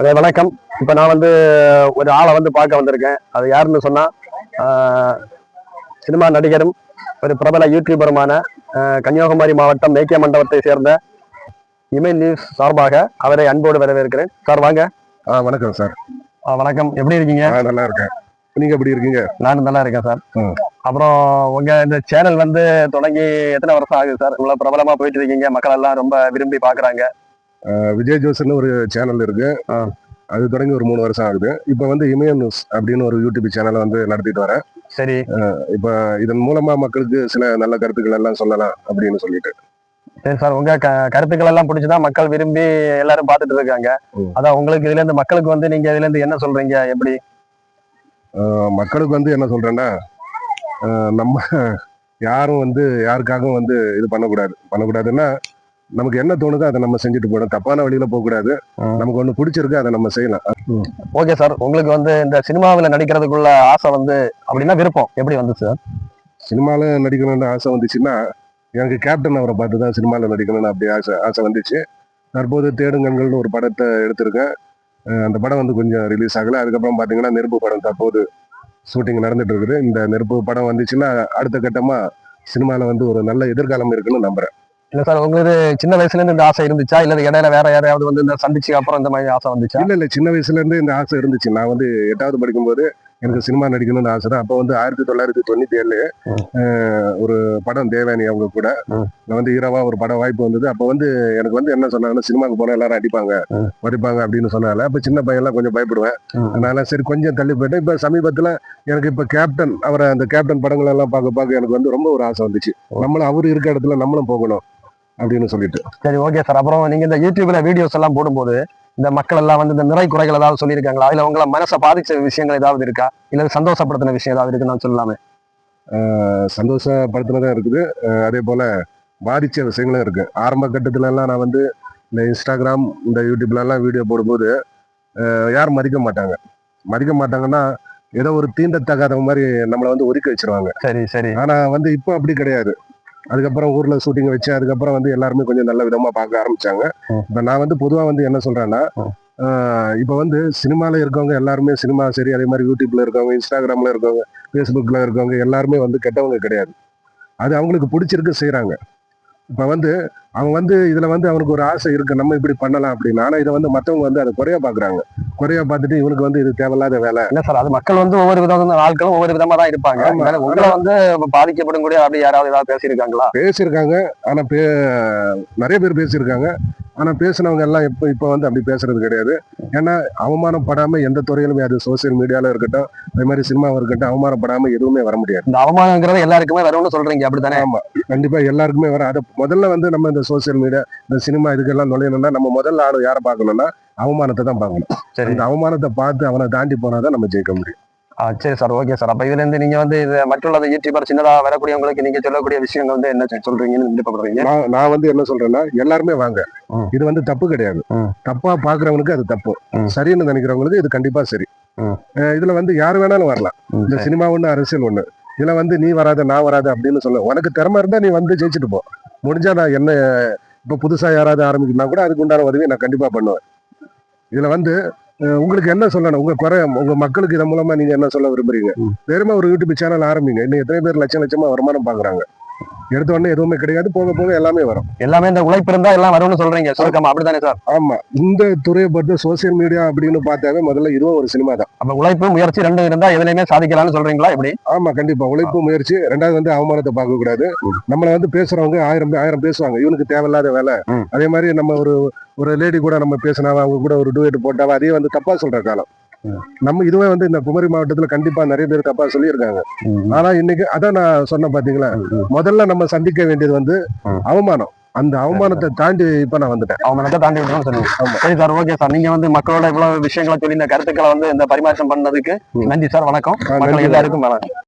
அதே வணக்கம். இப்போ நான் வந்து ஒரு ஆளை வந்து பார்க்க வந்திருக்கேன். அது யாருன்னு சொன்னா ஆஹ், சினிமா நடிகரும் ஒரு பிரபல யூடியூபருமான கன்னியாகுமரி மாவட்டம் மேக்கிய மண்டபத்தை சேர்ந்த இமை நியூஸ் சார்பாக அவரை அன்போடு வரவேற்கிறேன். சார் வாங்க. ஆ வணக்கம் சார். ஆஹ், வணக்கம். எப்படி இருக்கீங்க? ஆ நல்லா இருக்கேன். நீங்க எப்படி இருக்கீங்க? நானும் நல்லா இருக்கேன் சார். அப்புறம் உங்க இந்த சேனல் வந்து தொடங்கி எத்தனை வருஷம் ஆகுது சார்? இவ்வளவு பிரபலமா போயிட்டு இருக்கீங்க. மக்கள் எல்லாம் ரொம்ப விரும்பி பாக்குறாங்க ஆ, விஜய் ஜோஸ்னு ஒரு சேனல் இருக்கு. அது தொடங்கி ஒரு மூணு வருஷம் ஆகுது. இப்போ வந்து இமய நியூஸ் அப்படின்னு ஒரு யூடியூப் சேனலை வந்து நடத்திட்டு வரேன். சரி. இப்போ இதன் மூலமா மக்களுக்கு சில நல்ல கருத்துக்கள் எல்லாம் சொல்லலாம் அப்படின்னு சொல்லிட்டு. சரி சார் உங்க க- கருத்துக்கள் எல்லாம் பிடிச்சதான் மக்கள் விரும்பி எல்லாரும் பார்த்துட்டு இருக்காங்க. அதான் உங்களுக்கு இதுல இருந்து மக்களுக்கு வந்து நீங்க இதுல இருந்து என்ன சொல்றீங்க? எப்படி? மக்களுக்கு வந்து என்ன சொல்றேன்னா நம்ம யாரும் வந்து யாருக்காகவும் வந்து இது பண்ணக்கூடாது. பண்ணக்கூடாதுன்னா நமக்கு என்ன தோணுதோ அதை நம்ம செஞ்சுட்டு போயிடும். தப்பான வழியில போகக்கூடாது. நமக்கு ஒண்ணு பிடிச்சிருக்கு அதை நம்ம செய்யலாம். Okay sir. உங்களுக்கு வந்து இந்த சினிமாவில் நடிக்கிறதுக்குள்ள ஆசை வந்து அப்படின்னா விருப்பம். எப்படி வந்து சார்? சினிமாவில் நடிக்கணும்னு ஆசை வந்துச்சுன்னா எனக்கு கேப்டன் அவரை பார்த்து தான் சினிமாவில் நடிக்கணும்னு அப்படி ஆசை ஆசை வந்துச்சு. தற்போது தேடுங்கள்னு ஒரு படத்தை எடுத்திருக்கேன். அந்த படம் வந்து கொஞ்சம் ரிலீஸ் ஆகல. அதுக்கப்புறம் பார்த்தீங்கன்னா நெருப்பு படம் தற்போது ஷூட்டிங் நடந்துட்டு இருக்குது. இந்த நெருப்பு படம் வந்துச்சுன்னா அடுத்த கட்டமா சினிமாவில் வந்து ஒரு நல்ல எதிர்காலம் இருக்குன்னு நம்புறேன். இல்ல சார் உங்களுக்கு சின்ன வயசுல இருந்து இந்த ஆசை இருந்துச்சா? இல்ல இடையில வேற யாரையாவது வந்து இந்த சந்திச்சு அப்புறம் இந்த மாதிரி ஆசை வந்துச்சா? இல்ல இல்ல சின்ன வயசுல இருந்தே இந்த ஆசை இருந்துச்சு. நான் வந்து எட்டாவது படிக்கும்போது எனக்கு சினிமா நடிக்கணும்னு ஆசை தான். அப்போ வந்து ஆயிரத்தி தொள்ளாயிரத்தி தொண்ணூத்தி ஏழு. ஒரு படம் தேவானி அவங்க கூட. நான் வந்து இரவா ஒரு படம் வாய்ப்பு வந்தது. அப்போ வந்து எனக்கு வந்து என்ன சொன்னாங்கன்னா சினிமாவுக்கு போனா எல்லாரும் அடிப்பாங்க ம். வடிப்பாங்க அப்படின்னு சொன்னால அப்ப சின்ன பையன்லாம் கொஞ்சம் பயப்படுவேன். அதனால சரி கொஞ்சம் தள்ளி போயிட்டேன். இப்ப சமீபத்துல எனக்கு இப்ப கேப்டன் அவரை அந்த கேப்டன் படங்கள் எல்லாம் பார்க்க பார்க்க எனக்கு வந்து ரொம்ப ஒரு ஆசை வந்துச்சு. நம்மளும் அவரு இருக்க இடத்துல நம்மளும் போகணும். அப்படின்னு சொல்லிட்டு. சரி ஓகே சார் அப்புறம் நீங்க இந்த யூடியூப்ல வீடியோஸ் எல்லாம் போடும்போது இந்த மக்கள் எல்லாம் வந்து இந்த நிறை குறைகள் ஏதாவது சொல்லியிருக்காங்களா? இல்ல உங்களை மனசை பாதிச்ச விஷயங்கள் ஏதாவது இருக்கா? இல்ல சந்தோஷப்படுத்தின விஷயம் ஏதாவது இருக்குன்னு சொல்லலாமே. சந்தோஷப்படுத்தினதா இருக்குது. அதே போல பாதிச்ச விஷயங்களும் இருக்கு. ஆரம்ப கட்டத்துல எல்லாம் நான் வந்து இந்த இன்ஸ்டாகிராம் இந்த யூடியூப்ல எல்லாம் வீடியோ போடும்போது யாரும் மதிக்க மாட்டாங்க. மதிக்க மாட்டாங்கன்னா ஏதோ ஒரு தீண்டத்தகாத மாதிரி நம்மளை வந்து ஒதுக்கி வச்சிருவாங்க. சரி சரி. ஆனா வந்து இப்போ அப்படி கிடையாது. அதுக்கப்புறம் ஊர்ல ஷூட்டிங் வச்சு அதுக்கப்புறம் வந்து எல்லாருமே கொஞ்சம் நல்ல விதமா பார்க்க ஆரம்பிச்சாங்க. இப்ப நான் வந்து பொதுவா வந்து என்ன சொல்றேன்னா இப்ப வந்து சினிமால இருக்கவங்க எல்லாருமே சினிமா சரி அதே மாதிரி யூடியூப்ல இருக்கவங்க இன்ஸ்டாகிராம்ல இருக்கவங்க ஃபேஸ்புக்ல இருக்கவங்க எல்லாருமே வந்து கெட்டவங்க கிடையாது. அது அவங்களுக்கு பிடிச்சிருக்கு செய்றாங்க. இப்ப வந்து அவங்க வந்து இதுல வந்து அவனுக்கு ஒரு ஆசை இருக்கு நம்ம இப்படி பண்ணலாம் அப்படின்னு. ஆனா இதை வந்து மத்தவங்க வந்து அதை குறைய பாக்குறாங்க. குறைய பார்த்துட்டு இவனுக்கு வந்து இது தேவையில்லாத வேலை. இல்ல சார் அது மக்கள் வந்து ஒவ்வொரு விதமான ஆட்களும் ஒவ்வொரு விதமா தான் இருப்பாங்க. உங்களை வந்து பாதிக்கப்படும் கூட அப்படி யாராவது ஏதாவது பேசியிருக்காங்களா? பேசியிருக்காங்க. ஆனா பே நிறைய பேர் பேசியிருக்காங்க. ஆனா பேசினவங்க எல்லாம் இப்போ இப்போ வந்து அப்படி பேசுறது கிடையாது. ஏன்னா அவமானப்படாம எந்த துறையிலுமே அது சோசியல் மீடியால இருக்கட்டும் அதே மாதிரி சினிமாவும் இருக்கட்டும் அவமானப்படாம எதுவுமே வர முடியாது. இந்த அவமானங்கிறது எல்லாருக்குமே வரும்னு சொல்றீங்க அப்படித்தானே? ஆமா. கண்டிப்பா எல்லாருக்குமே வர அதை முதல்ல வந்து நம்ம இந்த சோசியல் மீடியா இந்த சினிமா இதுக்கெல்லாம் நுழையணும்னா நம்ம முதல்ல ஆளு யாரை பார்க்கணும்னா அவமானத்தை தான் பார்க்கணும். சரி. இந்த அவமானத்தை பார்த்து அவனை தாண்டி போனாதான் நம்ம ஜெயிக்க முடியும். சரி சார் ஓகே சார். அப்ப இதுல இருந்து நீங்க வந்து இது மற்றுள்ள யூடியூபர் சின்னதா வரக்கூடியவங்களுக்கு நீங்க சொல்லக்கூடிய விஷயங்கள் வந்து என்ன சொல்~ சொல்றீங்கன்னு விருப்பப்படுறீங்க நான் நான் வந்து என்ன சொல்றேன்னா எல்லாருமே வாங்க. இது வந்து தப்பு கிடையாது. ம். தப்பா பாக்குறவனுக்கு அது தப்பு. சரின்னு நினைக்கிறவங்களுக்கு இது கண்டிப்பா சரி. இதுல வந்து யாரு வேணாலும் வரலாம். இந்த. சினிமா ஒண்ணு அரசியல் ஒண்ணு. இதுல வந்து நீ வராத நான் வராத அப்படின்னு சொல்ல. உனக்கு திறமை இருந்தா நீ வந்து ஜெயிச்சுட்டு போ. முடிஞ்சா நான் என்ன இப்ப புதுசா யாராவது ஆரம்பிக்கணும்னா கூட அதுக்கு உண்டான உதவி நான் கண்டிப்பா பண்ணுவேன். இதுல வந்து உங்களுக்கு என்ன சொல்லணும்? உங்க குறை உங்க மக்களுக்கு இதன் மூலமா நீங்க என்ன சொல்ல விரும்புறீங்க. வேறுமா ஒரு யூடியூப் சேனல் ஆரம்பிங்க. இன்னும் எத்தனை பேர் லட்சம் லட்சமா வருமானம் பாக்குறாங்க எடுத்த உடனே எதுவுமே கிடையாது. போக போக எல்லாமே வரும். எல்லாமே இந்த உழைப்பு இருந்தா எல்லாம் வரும்னு சொல்றீங்க. சுருக்கமா. அப்படித்தானே சார்? ஆமா. இந்த துறையை பொறுத்த சோசியல் மீடியா அப்படின்னு பார்த்தாவே முதல்ல இதுவும் ஒரு சினிமா தான். அப்ப உழைப்பு முயற்சி ரெண்டும் இருந்தா எதுலையுமே சாதிக்கலாம்னு சொல்றீங்களா? எப்படி? ஆமா கண்டிப்பா. உழைப்பு முயற்சி ரெண்டாவது வந்து அவமானத்தை பார்க்க கூடாது. நம்மள வந்து பேசுறவங்க ஆயிரம் ஆயிரம் பேசுவாங்க. இவனுக்கு தேவையில்லாத வேலை. அதே மாதிரி நம்ம ஒரு ஒரு லேடி கூட நம்ம பேசினாவா அவங்க கூட ஒரு டூயட் போட்டாவா அதே வந்து தப்பா சொல்ற காலம். நம்ம இதுவே வந்து இந்த குமரி மாவட்டத்துல கண்டிப்பா நிறைய பேர் தப்பா சொல்லியிருக்காங்க. ஆனா இன்னைக்கு அதான் நான் சொன்ன பாத்தீங்களா? முதல்ல நம்ம சந்திக்க வேண்டியது வந்து. அவமானம். அந்த அவமானத்தை தாண்டி இப்ப நான் வந்துட்டேன். அவமானத்தை தாண்டி ஆமா. சரி சார் ஓகே சார். நீங்க வந்து மக்களோட இவ்வளவு விஷயங்களை சொல்லி இந்த கருத்துக்களை வந்து இந்த பரிமாற்றம் பண்ணதுக்கு. நன்றி சார். வணக்கம். எல்லாருக்கும் வணக்கம்.